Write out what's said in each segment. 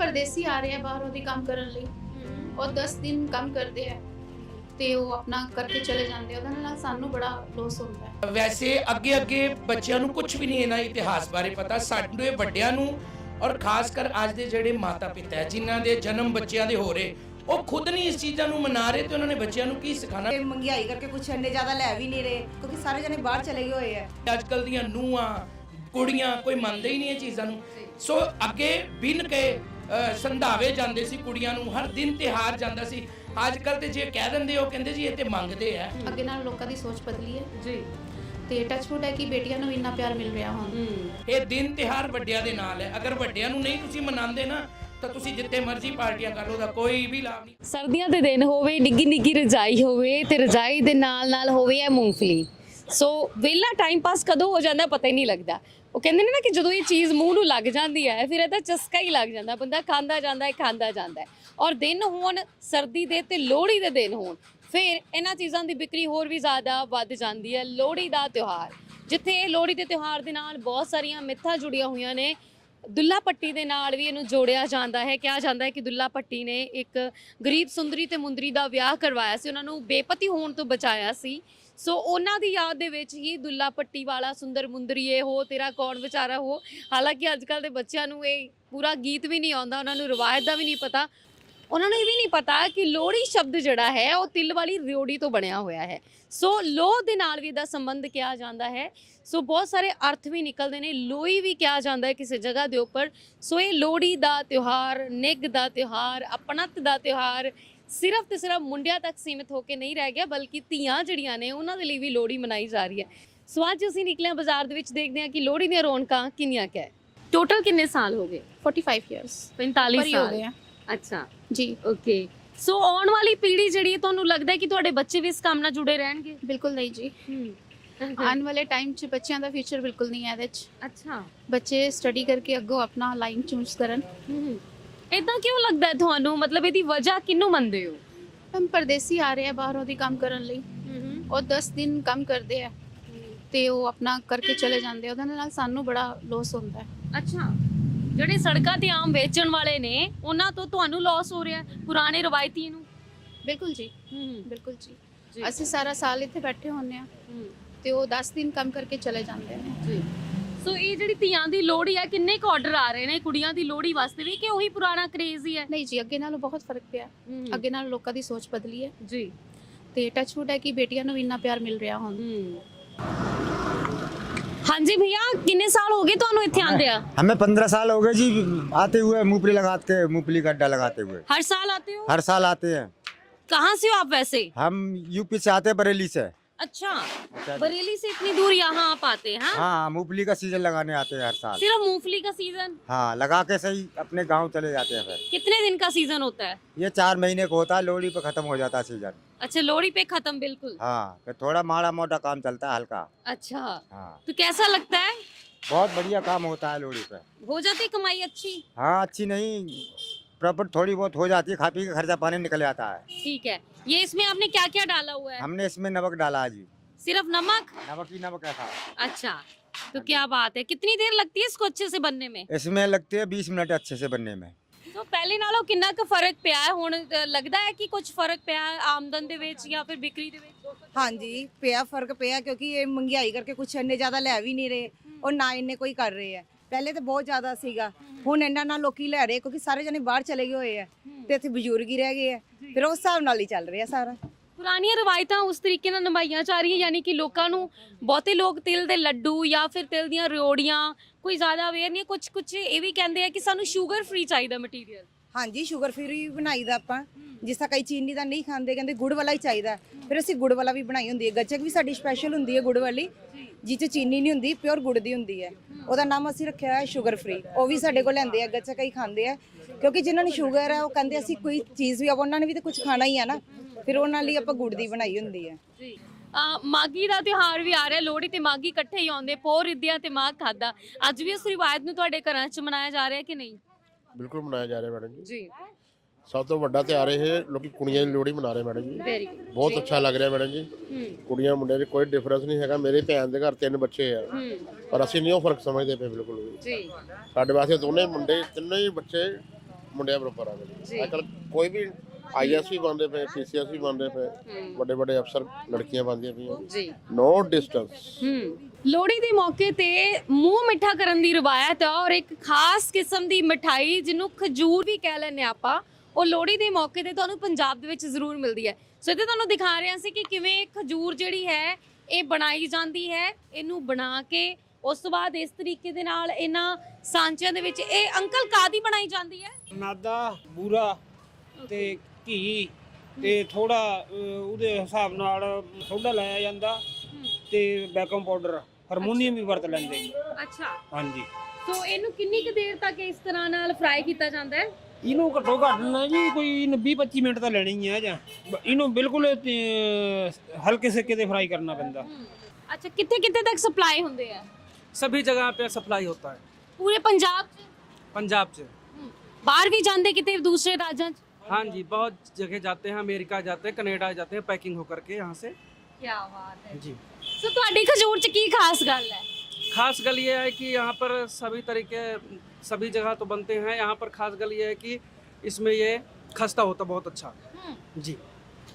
ਪਰਦੇਸੀ ਆ ਰਹੇ ਆ ਬਾਹਰੋਂ ਦੀ ਕੰਮ ਕਰਨ ਲਈ। ਉਹ 10 ਦਿਨ ਕੰਮ ਕਰਦੇ ਆ ਤੇ ਉਹ ਆਪਣਾ ਕਰਕੇ ਚਲੇ ਜਾਂਦੇ ਆ। ਉਹਦੇ ਨਾਲ ਸਾਨੂੰ ਬੜਾ ਲੋਸ ਹੁੰਦਾ ਹੈ। ਵੈਸੇ ਅੱਗੇ ਅੱਗੇ ਬੱਚਿਆਂ ਨੂੰ ਕੁਝ ਵੀ ਨਹੀਂ ਇਹਨਾਂ ਇਤਿਹਾਸ ਬਾਰੇ ਪਤਾ। ਸਾਡੇ ਵੱਡਿਆਂ ਨੂੰ ਔਰ ਖਾਸ ਕਰ ਅੱਜ ਦੇ ਜਿਹੜੇ ਮਾਤਾ ਪਿਤਾ ਹੈ ਜਿਨ੍ਹਾਂ ਦੇ ਜਨਮ ਬੱਚਿਆਂ ਦੇ ਹੋ ਰਹੇ ਉਹ ਖੁਦ ਨਹੀਂ ਇਸ ਚੀਜ਼ਾਂ ਨੂੰ ਮਨਾ ਰਹੇ ਤੇ ਉਹਨਾਂ ਨੇ ਬੱਚਿਆਂ ਨੂੰ ਕੀ ਸਿਖਾਣਾ ਇਹ ਮਹਿੰਗਾਈ ਕਰਕੇ ਕੁਛ ਇੰਨੇ ਜ਼ਿਆਦਾ ਲੈ ਵੀ ਨਹੀਂ ਰਹੇ ਕਿਉਂਕਿ ਸਾਰੇ ਜਣੇ ਬਾਹਰ ਚਲੇ ਗਏ ਹੋਏ ਆ। ਅੱਜ ਕੱਲ ਦੀਆਂ ਨੂੰਹਾਂ ਕੁੜੀਆਂ ਕੋਈ ਮੰਨਦੇ ਹੀ ਨਹੀਂ ਇਹ ਚੀਜ਼ਾਂ ਨੂੰ। ਸੋ ਅੱਗੇ ਬਿਨ ਕੇ ਅ, ਸੰਧਾਵੇ ਜਾਂਦੇ ਸੀ ਕੁੜੀਆਂ ਨੂੰ ਹਰ ਦਿਨ ਤਿਹਾਰ ਜਾਂਦਾ ਸੀ। ਅੱਜ ਕੱਲ ਤੇ ਜੇ ਕਹਿ ਦਿੰਦੇ ਉਹ ਕਹਿੰਦੇ ਜੀ ਇਹ ਤੇ ਮੰਗਦੇ ਆ। ਅੱਗੇ ਨਾਲ ਲੋਕਾਂ ਦੀ ਸੋਚ ਬਦਲੀ ਹੈ। ਜੀ। ਤੇ ਟੱਚਵੁੱਡ ਹੈ ਕਿ ਬੇਟੀਆਂ ਨੂੰ ਇੰਨਾ ਪਿਆਰ ਮਿਲ ਰਿਹਾ ਹੁਣ? ਇਹ ਦਿਨ ਤਿਹਾਰ ਵੱਡਿਆਂ ਦੇ ਨਾਲ ਹੈ। ਅਗਰ ਵੱਡਿਆਂ ਨੂੰ ਨਹੀਂ ਤੁਸੀਂ ਮਨਾਉਂਦੇ ਨਾ ਤਾਂ ਤੁਸੀਂ ਜਿੱਤੇ ਮਰਜ਼ੀ ਪਾਰਟੀਆਂ ਕਰ ਲਓ ਦਾ ਕੋਈ ਵੀ ਲਾਭ ਨਹੀਂ। ਸਰਦੀਆਂ ਦੇ ਦਿਨ ਹੋਵੇ ਨਿੱਗੀ ਨਿੱਗੀ ਰਜਾਈ ਹੋਵੇ ਤੇ ਰਜਾਈ ਦੇ ਨਾਲ ਨਾਲ ਹੋਵੇ ਇਹ ਮੂੰਗਫਲੀ। ਸੋ ਵਿਹਲਾ ਟਾਈਮ ਪਾਸ ਕਦੋਂ ਹੋ ਜਾਂਦਾ ਪਤਾ ਹੀ ਨਹੀਂ ਲੱਗਦਾ। ਉਹ ਕਹਿੰਦੇ ਨੇ ਨਾ ਕਿ ਜਦੋਂ ਇਹ ਚੀਜ਼ ਮੂੰਹ ਨੂੰ ਲੱਗ ਜਾਂਦੀ ਹੈ, ਫਿਰ ਇਹਦਾ ਚਸਕਾ ਹੀ ਲੱਗ ਜਾਂਦਾ। ਬੰਦਾ ਖਾਂਦਾ ਜਾਂਦਾ ਹੈ, ਖਾਂਦਾ ਜਾਂਦਾ ਹੈ। ਔਰ ਦਿਨ ਹੋਣ, ਸਰਦੀ ਦੇ ਤੇ ਲੋਹੜੀ ਦੇ ਦਿਨ ਹੋਣ, ਫਿਰ ਇਹਨਾਂ ਚੀਜ਼ਾਂ ਦੀ ਵਿਕਰੀ ਹੋਰ ਵੀ ਜ਼ਿਆਦਾ ਵੱਧ ਜਾਂਦੀ ਹੈ। ਲੋਹੜੀ ਦਾ ਤਿਉਹਾਰ, ਜਿੱਥੇ ਲੋਹੜੀ ਦੇ ਤਿਉਹਾਰ ਦੇ ਨਾਲ ਬਹੁਤ ਸਾਰੀਆਂ ਮਿੱਥਾਂ ਜੁੜੀਆਂ ਹੋਈਆਂ ਨੇ। ਦੁੱਲਾ ਪੱਟੀ ਦੇ ਨਾਲ ਵੀ ਇਹਨੂੰ ਜੋੜਿਆ ਜਾਂਦਾ ਹੈ। ਕਿਹਾ ਜਾਂਦਾ ਹੈ ਕਿ ਦੁੱਲਾ ਪੱਟੀ ਨੇ ਇੱਕ ਗਰੀਬ, ਸੁੰਦਰੀ ਤੇ ਮੁੰਦਰੀ ਦਾ ਵਿਆਹ ਕਰਵਾਇਆ ਸੀ। ਉਹਨਾਂ ਨੂੰ ਬੇਪਤੀ ਹੋਣ ਤੋਂ ਬਚਾਇਆ ਸੀ। ਸੋ ਉਹਨਾਂ ਦੀ ਯਾਦ ਦੇ ਵਿੱਚ ਹੀ ਦੁੱਲਾ ਪੱਟੀ ਵਾਲਾ ਸੁੰਦਰ ਮੁੰਦਰੀਏ ਹੋ, ਤੇਰਾ ਕੌਣ ਵਿਚਾਰਾ ਹੋ? ਹਾਲਾਂਕਿ ਅੱਜ ਕੱਲ ਦੇ ਬੱਚਿਆਂ ਨੂੰ ਇਹ ਪੂਰਾ ਗੀਤ ਵੀ ਨਹੀਂ ਆਉਂਦਾ, ਉਹਨਾਂ ਨੂੰ ਰਵਾਇਤ ਦਾ ਵੀ ਨਹੀਂ ਪਤਾ। ਉਹਨਾਂ ਨੂੰ ਇਹ ਵੀ ਨਹੀਂ ਪਤਾ ਕਿ ਲੋਹੜੀ ਸ਼ਬਦ ਜਿਹੜਾ ਹੈ, ਉਹ ਤਿਲ ਵਾਲੀ ਰਿਓੜੀ ਤੋਂ ਬਣਿਆ ਹੋਇਆ ਹੈ। ਸੋ ਲੋਹ ਦੇ ਨਾਲ ਵੀ ਇਹਦਾ ਸੰਬੰਧ ਕਿਹਾ ਜਾਂਦਾ ਹੈ। ਸੋ ਬਹੁਤ ਸਾਰੇ ਅਰਥ ਵੀ ਨਿਕਲਦੇ ਨੇ ਲੋਈ ਵੀ ਕਿਹਾ ਜਾਂਦਾ ਹੈ ਕਿਸੇ ਜਗ੍ਹਾ ਦੇ ਉੱਪਰ। ਸੋ ਇਹ ਲੋਹੜੀ ਦਾ ਤਿਉਹਾਰ, ਨਿੱਘ ਦਾ ਤਿਉਹਾਰ ਆਪਣਤ ਦਾ ਤਿਉਹਾਰ ਸਿਰਫ ਤੇ ਸਿਰਫ ਮੁੰਡਿਆਂ ਤੱਕ ਸੀਮਿਤ ਹੋ ਕੇ ਨਹੀਂ ਰਹਿ ਗਿਆ ਬਲਕਿ ਧੀਆਂ ਜਿਹੜੀਆਂ ਨੇ ਉਹਨਾਂ ਦੇ ਲਈ ਵੀ ਲੋਹੜੀ ਮਨਾਈ ਜਾ ਰਹੀ ਹੈ। ਸੋ ਅੱਜ ਅਸੀਂ ਨਿਕਲੇ ਹਾਂ ਬਾਜ਼ਾਰ ਦੇ ਵਿੱਚ ਦੇਖਦੇ ਹਾਂ ਕਿ ਲੋਹੜੀ ਦੀਆਂ ਰੌਣਕਾਂ ਕਿੰਨੀਆਂ ਕੁ ਹੈ। ਟੋਟਲ ਕਿੰਨੇ ਸਾਲ ਹੋ ਗਏ? 45 ਇਅਰਸ 45 ਪਰ ਹੀ ਸਾਲ। ਗਏ ਆ। ਅੱਛਾ। ਜੀ। ਓਕੇ ਸੋ ਆਉਣ ਵਾਲੀ ਪੀੜ੍ਹੀ ਜਿਹੜੀ ਹੈ ਤੁਹਾਨੂੰ ਲੱਗਦਾ ਹੈ ਕਿ ਤੁਹਾਡੇ ਬੱਚੇ ਵੀ ਇਸ ਕੰਮ ਨਾਲ ਜੁੜੇ ਰਹਿਣਗੇ? ਬਿਲਕੁਲ ਨਹੀਂ ਜੀ। ਆਉਣ ਵਾਲੇ ਟਾਈਮ 'ਚ ਬੱਚਿਆਂ ਦਾ ਫਿਊਚਰ ਬਿਲਕੁਲ ਨਹੀਂ ਹੈ ਇਹਦੇ 'ਚ। ਅੱਛਾ। ਬੱਚੇ ਸਟੱਡੀ ਕਰਕੇ ਅੱਗੋਂ ਆਪਣਾ ਲਾਈਨ ਚੂਜ਼ ਕਰਨ। ਇਦਾਂ ਕਿਉਂ ਲੱਗਦਾ ਹੈ ਤੁਹਾਨੂੰ? ਮਤਲਬ ਇਹਦੀ ਵਜ੍ਹਾ ਕਿਹਨੂੰ ਮੰਨਦੇ ਹੋ? ਹਮ ਪਰਦੇਸੀ ਆ ਰਹੇ ਆ ਬਾਹਰੋਂ ਦੀ ਕੰਮ ਕਰਨ ਲਈ। ਉਹ 10 ਦਿਨ ਕੰਮ ਕਰਦੇ ਆ ਤੇ ਉਹ ਆਪਣਾ ਕਰਕੇ ਚਲੇ ਜਾਂਦੇ ਆ। ਉਹਦੇ ਨਾਲ ਸਾਨੂੰ ਬੜਾ ਲੋਸ ਹੁੰਦਾ ਹੈ। ਅੱਛਾ। ਜਿਹੜੇ ਸੜਕਾਂ ਤੇ ਆਮ ਵੇਚਣ ਵਾਲੇ ਨੇ ਉਹਨਾਂ ਤੋਂ ਤੁਹਾਨੂੰ ਲਾਸ ਹੋ ਰਿਹਾ ਹੈ, ਪੁਰਾਣੇ ਰਵਾਇਤੀ ਨੂੰ? ਬਿਲਕੁਲ ਜੀ। ਬਿਲਕੁਲ ਜੀ। ਅਸੀਂ ਸਾਰਾ ਸਾਲ ਇੱਥੇ ਬੈਠੇ ਹੁੰਨੇ ਆ ਤੇ ਉਹ 10 ਦਿਨ ਕੰਮ ਕਰਕੇ ਚਲੇ ਜਾਂਦੇ ਨੇ। ਜੀ। ਸੋ ਇਹ ਜਿਹੜੀ ਧੀਆਂ ਦੀ ਲੋਹੜੀ ਹੈ ਕਿੰਨੇ ਕੁ ਆਰਡਰ ਆ ਰਹੇ ਨੇ ਕੁੜੀਆਂ ਦੀ ਲੋਹੜੀ ਵਾਸਤੇ ਵੀ ਕਿ ਉਹੀ ਪੁਰਾਣਾ ਕ੍ਰੇਜ਼ ਹੀ ਹੈ ਨਹੀਂ ਜੀ ਅੱਗੇ ਨਾਲੋਂ ਬਹੁਤ ਫਰਕ ਪਿਆ ਅੱਗੇ ਨਾਲ ਲੋਕਾਂ ਦੀ ਸੋਚ ਬਦਲੀ ਹੈ ਜੀ ਤੇ ਟੱਚਵੁੱਡ ਹੈ ਕਿ ਬੇਟੀਆਂ ਨੂੰ ਵੀ ਇੰਨਾ ਪਿਆਰ ਮਿਲ ਰਿਹਾ ਹੁਣ ਹਾਂਜੀ ਭਈਆ ਕਿੰਨੇ ਸਾਲ ਹੋ ਗਏ ਤੁਹਾਨੂੰ ਇੱਥੇ ਆਂਦੇ ਆ हमें पंद्रह साल हो गए जी आते हुए मूंगफली लगाते मूंगफली का अड्डा लगाते हुए हर साल आते हो हर साल आते हैं कहाँ से हो आप वैसे हम यूपी से आते हैं बरेली से अच्छा बरेली से इतनी दूर यहाँ आप आते हैं हाँ? हाँ मूंगफली का सीज़न लगाने आते हैं हर साल। सिर्फ़ मूंगफली का सीज़न हाँ लगा के सही अपने गाँव चले जाते हैं फिर। कितने दिन का सीज़न होता है? ये चार महीने को होता है लोहड़ी पे खत्म हो जाता है सीज़न अच्छा लोहड़ी पे खत्म बिल्कुल। हाँ फिर थोड़ा माड़ा मोटा काम चलता है हल्का। अच्छा हाँ। तो कैसा लगता है? बहुत बढ़िया काम होता है लोहड़ी पे। हो जाती कमाई अच्छी? हाँ अच्छी नहीं प्रॉपर थोड़ी बहुत हो जाती है खा पी के खर्चा पानी निकल जाता है ठीक है ये इसमें आपने क्या क्या डाला हुआ है हमने इसमें नमक डाला है जी सिर्फ नमक नमक ही नमक है सारा अच्छा तो क्या बात है कितनी देर लगती है इसको अच्छे से बनने में इसमें लगते हैं बीस मिनट अच्छे से बनने में तो ਪਹਿਲੇ ਨਾਲੋਂ ਕਿੰਨਾ ਕੁ ਫਰਕ ਪਿਆ ਹੈ ਹੁਣ ਅ, ਲੱਗਦਾ ਹੈ ਕਿ ਕੁਝ ਫਰਕ ਪਿਆ ਹੈ ਆਮਦਨ ਦੇ ਵਿੱਚ ਜਾਂ ਫਿਰ ਵਿਕਰੀ ਦੇ ਵਿੱਚ ਹਾਂਜੀ ਪਿਆ ਫਰਕ ਪਿਆ ਕਿਉਂਕਿ ਇਹ ਮਹਿੰਗਾਈ ਕਰਕੇ ਕੁਛ ਇੰਨੇ ਜ਼ਿਆਦਾ ਲੈ ਵੀ ਨਹੀਂ ਰਹੇ ਔਰ ਨਾ ਇੰਨੇ ਕੋਈ ਕਰ ਰਹੇ ਆ ਪਹਿਲੇ ਤਾਂ ਬਹੁਤ ਜ਼ਿਆਦਾ ਸੀਗਾ। ਹੁਣ ਇੰਨਾ ਨਾ ਲੋਕੀ ਲੈ ਰਹੇ ਕਿਉਂਕਿ ਸਾਰੇ ਜਣੇ ਬਾਹਰ ਚਲੇ ਗਏ ਹੋਏ ਆ ਤੇ ਇੱਥੇ ਬਜ਼ੁਰਗ ਹੀ ਰਹਿ ਗਏ ਆ। ਫਿਰ ਉਸ ਹਿਸਾਬ ਨਾਲ ਹੀ ਚੱਲ ਰਿਹਾ ਸਾਰਾ। ਪੁਰਾਣੀਆਂ ਰਵਾਇਤਾਂ ਉਸ ਤਰੀਕੇ ਨਾਲ ਨਿਭਾਈਆਂ ਜਾ ਰਹੀਆਂ ਯਾਨੀ ਕਿ ਲੋਕਾਂ ਨੂੰ ਬਹੁਤੇ ਲੋਕ ਤਿਲ ਦੇ ਲੱਡੂ ਜਾਂ ਫਿਰ ਤਿਲ ਦੀਆਂ ਰਿਓੜੀਆਂ ਕੋਈ ਜ਼ਿਆਦਾ ਅਵੇਅਰ ਨਹੀਂ ਕੁਝ ਕੁਝ ਇਹ ਵੀ ਕਹਿੰਦੇ ਆ ਕਿ ਸਾਨੂੰ ਸ਼ੂਗਰ ਫ੍ਰੀ ਚਾਹੀਦਾ ਮਟੀਰੀਅਲ ਹਾਂਜੀ ਸ਼ੂਗਰ ਫ੍ਰੀ ਬਣਾਈਦਾ ਆਪਾਂ। ਜਿਸ ਤਰ੍ਹਾਂ ਕਈ ਚੀਨੀ ਦਾ ਨਹੀਂ ਖਾਂਦੇ ਕਹਿੰਦੇ ਗੁੜ ਵਾਲਾ ਹੀ ਚਾਹੀਦਾ। ਫਿਰ ਅਸੀਂ ਗੁੜ ਵਾਲਾ ਵੀ ਬਣਾਈ ਹੁੰਦੀ ਹੈ। ਗੱਚਕ ਵੀ ਸਾਡੀ ਸਪੈਸ਼ਲ ਹੁੰਦੀ ਹੈ ਗੁੜ ਵਾਲੀ। ਜਿਹ 'ਚ ਚੀਨੀ ਨਹੀਂ ਹੁੰਦੀ ਪਿਓਰ ਗੁੜ ਦੀ ਹੁੰਦੀ ਹੈ। ਉਹਦਾ ਨਾਮ ਅਸੀਂ ਰੱਖਿਆ ਹੈ ਸ਼ੂਗਰ ਫ੍ਰੀ ਉਹ ਵੀ ਸਾਡੇ ਕੋਲ ਲੈਂਦੇ ਆ ਗੱਚਕ ਹੀ ਖਾਂਦੇ ਆ। ਕਿਉਂਕਿ ਜਿਨ੍ਹਾਂ ਨੂੰ ਸ਼ੂਗਰ ਹੈ ਉਹ ਕਹਿੰਦੇ ਅਸੀਂ ਕੋਈ ਚੀਜ਼ ਵੀ ਆਪਾਂ ਉਹਨਾਂ ਨੇ ਵੀ ਤਾਂ ਕੁਝ ਖਾਣਾ ਹੀ ਆ ਨਾ। ਫਿਰ ਉਹਨਾਂ ਲਈ ਆਪਾਂ ਗੁੜ ਦੀ ਬਣਾਈ ਹੁੰਦੀ ਹੈ। ਜੀ। ਮਾਗੀ ਦਾ ਤਿਉਹਾਰ ਵੀ ਆ ਰਿਹਾ ਲੋਹੜੀ ਤੇ ਮਾਗੀ ਇਕੱਠੇ ਹੀ ਆਉਂਦੇ ਪੋ ਰਿੱਧਿਆ ਤੇ ਮਾਗ ਖਾਦਾ ਅੱਜ ਵੀ ਉਸ ਰਿਵਾਇਤ ਨੂੰ ਤੁਹਾਡੇ ਘਰਾਂ 'ਚ ਮਨਾਇਆ ਜਾ ਰਿਹਾ ਕਿ ਨਹੀਂ? ਬਿਲਕੁਲ ਮਨਾਇਆ ਜਾ ਰਿਹਾ ਮੈਡਮ ਜੀ। ਜੀ। ਸਭ ਤੋਂ ਵੱਡਾ ਤਿਉਹਾਰ ਇਹ ਲੋਕੀ ਕੁੜੀਆਂ ਦੀ ਲੋਹੜੀ ਮਨਾ ਰਹੇ ਮੈਡਮ ਜੀ। ਵੈਰੀ ਬਹੁਤ ਅੱਛਾ ਲੱਗ ਰਿਹਾ ਮੈਡਮ ਜੀ। ਕੁੜੀਆਂ ਮੁੰਡਿਆਂ 'ਚ ਕੋਈ ਡਿਫਰੈਂਸ ਨਹੀਂ ਹੈਗਾ। ਮੇਰੇ ਭੈਣ ਦੇ ਘਰ ਤਿੰਨ ਬੱਚੇ ਆ। ਪਰ ਅਸੀਂ ਨਹੀਂ ਉਹ ਫ਼ਰਕ ਸਮਝਦੇ ਪਏ ਬਿਲਕੁਲ ਵੀ। ਜੀ। ਸਾਡੇ ਵਾਸਤੇ ਦੋਨੇ ਮੁੰਡੇ ਤਿੰਨੇ ਹੀ ਬੱਚੇ ਮੁੰਡਿਆਂ ਬਰਾਬਰ ਆ ਗਏ। ਅੱਜ ਕੱਲ ਕੋਈ ਵੀ ਆਈਐਸ ਵੀ ਬਣਦੇ ਪਏ ਪੀਸੀਐਸ ਵੀ ਬਣਦੇ ਪਏ ਵੱਡੇ ਵੱਡੇ ਅਫਸਰ ਲੜਕੀਆਂ ਬਣਦੀਆਂ ਪਈਆਂ। ਜੀ। ਨੋ ਡਿਸਟੈਂਸ ਹੂੰ। ਲੋਹੜੀ ਦੇ ਮੌਕੇ ਤੇ ਮੂੰਹ ਮਿੱਠਾ ਕਰਨ ਦੀ ਰਵਾਇਤ ਹੈ ਔਰ ਇੱਕ ਖਾਸ ਕਿਸਮ ਦੀ ਮਠਾਈ ਜਿਹਨੂੰ ਖਜੂਰ ਵੀ ਕਹਿ ਲੈਂਦੇ ਆਪਾਂ। ਉਹ ਲੋਹੜੀ ਦੇ ਮੌਕੇ ਤੇ ਤੁਹਾਨੂੰ ਪੰਜਾਬ ਦੇ ਵਿੱਚ ਜ਼ਰੂਰ ਮਿਲਦੀ ਹੈ। ਸੋ ਇੱਥੇ ਤੁਹਾਨੂੰ ਦਿਖਾ ਰਿਹਾ ਸੀ ਕਿ ਕਿਵੇਂ ਖਜੂਰ ਜਿਹੜੀ ਹੈ ਇਹ ਬਣਾਈ ਜਾਂਦੀ ਹੈ। ਇਹਨੂੰ ਬਣਾ ਕੇ ਉਸ ਤੋਂ ਬਾਅਦ ਇਸ ਤਰੀਕੇ ਦੇ ਨਾਲ ਇਹਨਾਂ ਸਾਂਚਿਆਂ ਦੇ ਵਿੱਚ ਇਹ ਅੰਕਲ ਕਾਦੀ ਬਣਾਈ ਜਾਂਦੀ ਹੈ? ਮੈਦਾ ਬੂਰਾ ਤੇ ਘੀ ਤੇ ਥੋੜਾ ਉਹਦੇ ਹਿਸਾਬ ਨਾਲ ਸੋਡਾ ਲਾਇਆ ਜਾਂਦਾ ਤੇ ਬੇਕਿੰਗ ਪਾਊਡਰ ਹਾਰਮੋਨੀਅਮ ਵੀ ਵਰਤ ਲੈਂਦੇ ਅੱਛਾ। ਹਾਂਜੀ। ਸੋ ਇਹਨੂੰ ਕਿੰਨੀ ਕੁ ਦੇਰ ਤੱਕ ਇਸ ਤਰ੍ਹਾਂ ਨਾਲ ਫਰਾਈ ਕੀਤਾ ਜਾਂਦਾ ਹੈ? ਇਹਨੂੰ ਘੱਟੋ ਘੱਟ ਨਾ ਜੀ ਕੋਈ 20 25 ਮਿੰਟ ਤਾਂ ਲੈਣੀ ਹੈ ਜਾਂ ਬ- ਇਹਨੂੰ ਬਿਲਕੁਲ ਤੇ, ਹਲਕੇ ਸੇਕੇ ਤੇ ਫਰਾਈ ਕਰਨਾ ਪੈਂਦਾ ਅੱਛਾ ਕਿੱਥੇ ਕਿੱਥੇ ਤੱਕ ਸਪਲਾਈ ਹੁੰਦੇ ਆ सभी जगह पे सप्लाई होता है ਪੂਰੇ ਪੰਜਾਬ 'ਚ पंजाब से ਬਾਹਰ ਵੀ ਜਾਂਦੇ ਕਿਤੇ ਦੂਸਰੇ ਰਾਜਾਂ 'ਚ हाँ जी बहुत जगह जाते हैं अमेरिका जाते हैं कनाडा जाते हैं पैकिंग होकर के यहाँ से ਕੀ ਬਾਤ ਹੈ जी ਸੋ ਤੁਹਾਡੀ ਖਜੂਰ 'ਚ ਕੀ ਖਾਸ ਗੱਲ ਹੈ खास गल ये है कि यहाँ पर सभी तरीके सभी जगह तो बनते हैं यहाँ पर खास गल ये है कि इसमें ये खस्ता होता बहुत अच्छा जी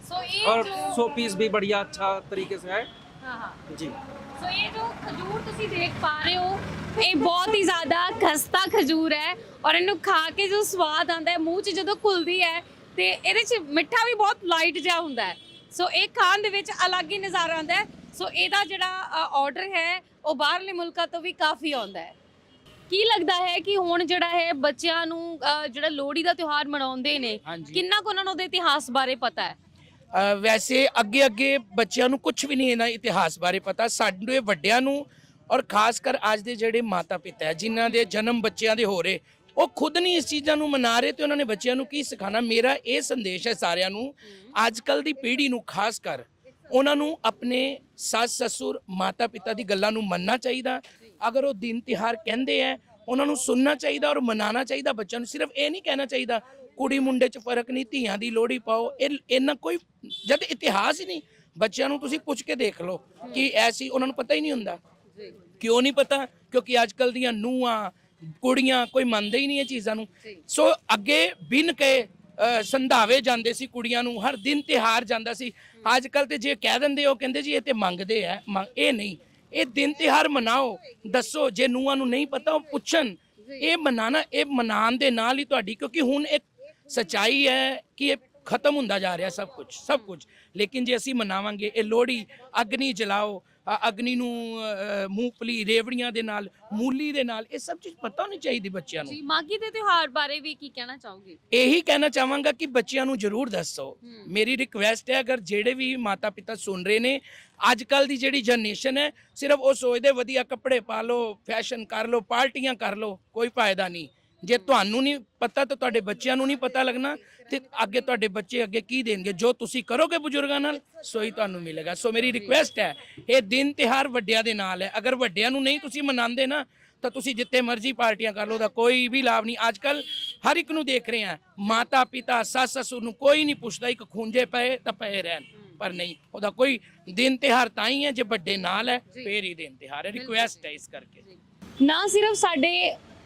ਸੋ ਇਹ और ਜੋ सो पीस भी बढ़िया अच्छा तरीके से है ਹਾਂ ਹਾਂ जी ਸੋ ਇਹ ਜੋ ਖਜੂਰ ਤੁਸੀਂ ਦੇਖ ਪਾ ਰਹੇ ਹੋ ਇਹ ਬਹੁਤ ਹੀ ਜ਼ਿਆਦਾ ਖਸਤਾ ਖਜੂਰ ਹੈ ਔਰ ਇਹਨੂੰ ਖਾ ਕੇ ਜੋ ਸਵਾਦ ਆਉਂਦਾ ਹੈ ਮੂੰਹ 'ਚ ਜਦੋਂ ਘੁਲਦੀ ਹੈ ਤੇ ਇਹਦੇ 'ਚ ਮਿੱਠਾ ਵੀ ਬਹੁਤ ਲਾਈਟ ਜਿਹਾ ਹੁੰਦਾ ਹੈ ਸੋ ਇਹ ਖਾਣ ਦੇ ਵਿੱਚ ਅਲੱਗ ਹੀ ਨਜ਼ਾਰਾ ਆਉਂਦਾ ਹੈ ਸੋ ਇਹਦਾ ਜਿਹੜਾ ਆਰਡਰ ਹੈ ਉਹ ਬਾਹਰਲੇ ਮੁਲਕਾਂ ਤੋਂ ਵੀ ਕਾਫੀ ਆਉਂਦਾ ਹੈ। ਕੀ ਲੱਗਦਾ ਹੈ ਕਿ ਹੁਣ ਜਿਹੜਾ ਹੈ ਬੱਚਿਆਂ ਨੂੰ ਅ, ਜਿਹੜਾ ਲੋਹੜੀ ਦਾ ਤਿਉਹਾਰ ਮਨਾਉਂਦੇ ਨੇ ਹਾਂਜੀ। ਕਿੰਨਾ ਕੁ ਉਹਨਾਂ ਨੂੰ ਉਹਦੇ ਇਤਿਹਾਸ ਬਾਰੇ ਪਤਾ ਹੈ? ਅ, ਵੈਸੇ ਅੱਗੇ ਅੱਗੇ ਬੱਚਿਆਂ ਨੂੰ ਕੁਝ ਵੀ ਨਹੀਂ ਇਹਨਾਂ ਇਤਿਹਾਸ ਬਾਰੇ ਪਤਾ। ਸਾਡੇ ਵੱਡਿਆਂ ਨੂੰ ਔਰ ਖਾਸ ਕਰ ਅੱਜ ਦੇ ਜਿਹੜੇ ਮਾਤਾ ਪਿਤਾ ਹੈ ਜਿਨ੍ਹਾਂ ਦੇ ਜਨਮ ਬੱਚਿਆਂ ਦੇ ਹੋ ਰਹੇ ਉਹ ਖੁਦ ਨਹੀਂ ਇਸ ਚੀਜ਼ਾਂ ਨੂੰ ਮਨਾ ਰਹੇ ਤੇ ਉਹਨਾਂ ਨੇ ਬੱਚਿਆਂ ਨੂੰ ਕੀ ਸਿਖਾਣਾ ਮੇਰਾ ਇਹ ਸੰਦੇਸ਼ ਹੈ ਸਾਰਿਆਂ ਨੂੰ ਅੱਜ ਕੱਲ ਦੀ ਪੀੜ੍ਹੀ ਨੂੰ ਖਾਸ ਕਰ ਉਹਨਾਂ ਨੂੰ ਆਪਣੇ ਸੱਸ ਸਸੁਰ ਮਾਤਾ ਪਿਤਾ ਦੀ ਗੱਲਾਂ ਨੂੰ ਮੰਨਣਾ ਚਾਹੀਦਾ। ਅਗਰ ਉਹ ਦਿਨ ਤਿਹਾਰ ਕਹਿੰਦੇ ਆ ਉਹਨਾਂ ਨੂੰ ਸੁਣਨਾ ਚਾਹੀਦਾ ਔਰ ਮਨਾਉਣਾ ਚਾਹੀਦਾ ਬੱਚਿਆਂ ਨੂੰ। ਸਿਰਫ ਇਹ ਨਹੀਂ ਕਹਿਣਾ ਚਾਹੀਦਾ ਕੁੜੀ ਮੁੰਡੇ 'ਚ ਫ਼ਰਕ ਨਹੀਂ ਧੀਆਂ ਦੀ ਲੋਹੜੀ ਪਾਓ ਇਹ ਇਹਨਾਂ ਕੋਈ ਜਦ ਇਤਿਹਾਸ ਹੀ ਨਹੀਂ ਬੱਚਿਆਂ ਨੂੰ ਤੁਸੀਂ ਪੁੱਛ ਕੇ ਦੇਖ ਲਓ ਕਿ ਐਸੀ ਉਹਨਾਂ ਨੂੰ ਪਤਾ ਹੀ ਨਹੀਂ ਹੁੰਦਾ। ਕਿਉਂ ਨਹੀਂ ਪਤਾ? ਕਿਉਂਕਿ ਅੱਜ ਕੱਲ ਦੀਆਂ ਨੂੰਹਾਂ ਕੁੜੀਆਂ ਕੋਈ ਮੰਨਦੇ ਹੀ ਨਹੀਂ ਇਹ ਚੀਜ਼ਾਂ ਨੂੰ। ਸੋ ਅੱਗੇ ਬਿਨ ਕੇ ਅ, ਸੰਧਾਵੇ ਜਾਂਦੇ ਸੀ ਕੁੜੀਆਂ ਨੂੰ, ਹਰ ਦਿਨ ਤਿਹਾਰ ਜਾਂਦਾ ਸੀ। ਅੱਜ ਕੱਲ ਤੇ ਜੇ ਕਹਿ ਦਿੰਦੇ ਉਹ ਕਹਿੰਦੇ ਜੀ ਇਹ ਤੇ ਮੰਗਦੇ ਆ, ਮੰਗ- ਇਹ ਨਹੀਂ। ਇਹ ਦਿਨ ਤਿਹਾਰ ਮਨਾਓ, ਦੱਸੋ, ਜੇ ਨੂੰਹਾਂ ਨੂੰ ਨਹੀਂ ਪਤਾ, ਉਹ ਪੁੱਛਣ। ਇਹ ਮਨਾਣਾ, ਇਹ ਮਨਾਉਣ ਦੇ ਨਾਲ ਹੀ ਤੁਹਾਡੀ, ਕਿਉਂਕਿ ਹੁਣ ਇੱਕ ਸਚਾਈ ਹੈ ਕਿ ਇਹ ਖਤਮ ਹੁੰਦਾ ਜਾ ਰਿਹਾ ਸਭ ਕੁਝ ਸਭ ਕੁਝ ਲੇਕਿਨ ਜੇ ਅਸੀਂ ਮਨਾਵਾਂਗੇ, ਇਹ ਲੋਹੜੀ, ਅਗਨੀ ਜਲਾਓ ਅਗਨੀ ਨੂੰ ਮੂੰਗਫਲੀ ਰੇਵੜੀਆਂ ਦੇ ਨਾਲ ਮੂਲੀ ਦੇ ਨਾਲ ਇਹ ਸਭ ਚੀਜ਼ ਪਤਾ ਹੋਣੀ ਚਾਹੀਦੀ ਬੱਚਿਆਂ ਨੂੰ। ਜੀ ਮਾਗੀ ਦੇ ਤਿਉਹਾਰ ਬਾਰੇ ਵੀ ਕੀ ਕਹਿਣਾ ਚਾਹੋਗੇ? ਇਹੀ ਕਹਿਣਾ ਚਾਹਾਂਗਾ ਕਿ ਬੱਚਿਆਂ ਨੂੰ ਜ਼ਰੂਰ ਦੱਸੋ। ਮੇਰੀ ਰਿਕੁਐਸਟ ਹੈ ਅਗਰ ਜਿਹੜੇ ਵੀ ਮਾਤਾ ਪਿਤਾ ਸੁਣ ਰਹੇ ਨੇ ਅੱਜ ਕੱਲ ਦੀ ਜਿਹੜੀ ਜਨਰੇਸ਼ਨ ਹੈ ਸਿਰਫ ਉਹ ਸੋਚਦੇ ਵਧੀਆ ਕੱਪੜੇ ਪਾ ਲਓ ਫੈਸ਼ਨ ਕਰ ਲਓ ਪਾਰਟੀਆਂ ਕਰ ਲਓ ਕੋਈ ਫਾਇਦਾ ਨਹੀਂ। ਜੇ ਤੁਹਾਨੂੰ ਨਹੀਂ ਪਤਾ ਤਾਂ ਤੁਹਾਡੇ ਬੱਚਿਆਂ ਨੂੰ ਨਹੀਂ ਪਤਾ ਲੱਗਣਾ ਤੇ ਅੱਗੇ ਤੁਹਾਡੇ ਬੱਚੇ ਅੱਗੇ ਕੀ ਦੇਣਗੇ? ਜੋ ਤੁਸੀਂ ਕਰੋਗੇ ਬਜ਼ੁਰਗਾਂ ਨਾਲ ਸੋ ਹੀ ਤੁਹਾਨੂੰ ਮਿਲੇਗਾ। ਸੋ ਮੇਰੀ ਰਿਕੁਐਸਟ ਹੈ ਇਹ ਦਿਨ ਤਿਹਾਰ ਵੱਡਿਆਂ ਦੇ ਨਾਲ ਹੈ। ਅਗਰ ਵੱਡਿਆਂ ਨੂੰ ਨਹੀਂ ਤੁਸੀਂ ਮਨਾਉਂਦੇ ਨਾ ਤਾਂ ਤੁਸੀਂ ਜਿੱਤੇ ਮਰਜ਼ੀ ਪਾਰਟੀਆਂ ਕਰ ਲਓ ਦਾ ਕੋਈ ਵੀ ਲਾਭ ਨਹੀਂ। ਅੱਜ ਕੱਲ ਹਰ ਇੱਕ ਨੂੰ ਦੇਖ ਰਹੇ ਆ ਮਾਤਾ ਪਿਤਾ ਸੱਸ ਸਸੁਰ ਨੂੰ ਕੋਈ ਨਹੀਂ ਪੁੱਛਦਾ ਇੱਕ ਖੂੰਜੇ ਪਏ ਤਾਂ ਪਏ ਰਹਿਣ ਪਰ ਨਹੀਂ ਉਹਦਾ ਕੋਈ ਦਿਨ ਤਿਹਾਰ ਤਾਂ ਹੀ ਹੈ ਜੇ ਵੱਡੇ ਨਾਲ ਹੈ ਫੇਰ ਹੀ ਦਿਨ ਤਿਹਾਰ ਹੈ। ਰਿਕੁਐਸਟ ਹੈ ਇਸ ਕਰਕੇ। ਨਾ ਸਿਰਫ ਸਾਡੇ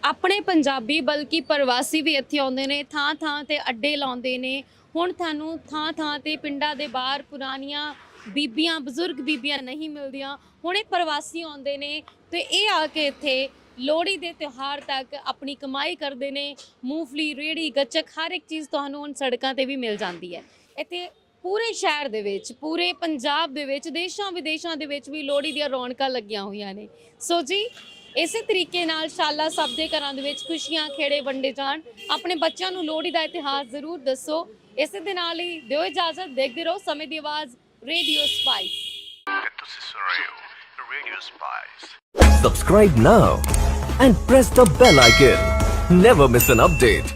ਆਪਣੇ ਪੰਜਾਬੀ ਬਲਕਿ ਪ੍ਰਵਾਸੀ ਵੀ ਇੱਥੇ ਆਉਂਦੇ ਨੇ, ਥਾਂ ਥਾਂ ਤੇ ਅੱਡੇ ਲਾਉਂਦੇ ਨੇ। ਹੁਣ ਤੁਹਾਨੂੰ ਥਾਂ ਥਾਂ ਤੇ ਪਿੰਡਾਂ ਦੇ ਬਾਹਰ ਪੁਰਾਣੀਆਂ ਬੀਬੀਆਂ, ਬਜ਼ੁਰਗ ਬੀਬੀਆਂ ਨਹੀਂ ਮਿਲਦੀਆਂ। ਹੁਣ ਇਹ ਪ੍ਰਵਾਸੀ ਆਉਂਦੇ ਨੇ ਤੇ ਇਹ ਆ ਕੇ ਇੱਥੇ ਲੋਹੜੀ ਦੇ ਤਿਉਹਾਰ ਤੱਕ ਆਪਣੀ ਕਮਾਈ ਕਰਦੇ ਨੇ। ਮੂੰਗਫਲੀ, ਰੇੜੀ, ਗੱਚਕ, ਹਰ ਇੱਕ ਚੀਜ਼ ਤੁਹਾਨੂੰ ਹੁਣ ਸੜਕਾਂ ਤੇ ਵੀ ਮਿਲ ਜਾਂਦੀ ਹੈ। ਇੱਥੇ ਪੂਰੇ ਸ਼ਹਿਰ ਦੇ ਵਿੱਚ, ਪੂਰੇ ਪੰਜਾਬ ਦੇ ਵਿੱਚ ਦੇਸ਼ਾਂ ਵਿਦੇਸ਼ਾਂ ਦੇ ਵਿੱਚ ਵੀ ਲੋਹੜੀ ਦੀਆਂ ਰੌਣਕਾਂ ਲੱਗੀਆਂ ਹੋਈਆਂ ਨੇ। ਸੋ ਜੀ ਇਸੇ ਤਰੀਕੇ ਨਾਲ ਸ਼ਾਲਾ ਸਭ ਦੇ ਘਰਾਂ ਦੇ ਵਿੱਚ ਖੁਸ਼ੀਆਂ ਖੇੜੇ ਵੰਡੇ ਜਾਣ ਆਪਣੇ ਬੱਚਿਆਂ ਨੂੰ ਲੋਹੜੀ ਦਾ ਇਤਿਹਾਸ ਜ਼ਰੂਰ ਦੱਸੋ ਇਸੇ ਦੇ ਨਾਲ ਹੀ ਦਿਓ ਇਜਾਜ਼ਤ ਦੇਖਦੇ ਰਹੋ ਸਮੇਂ ਦੀ ਆਵਾਜ਼ ਰੇਡੀਓ ਸਪਾਈਸ ਤੁਸੀਂ ਸੁਣ ਰਹੇ ਹੋ radio Spice Subscribe now and press the bell icon. Never miss an update.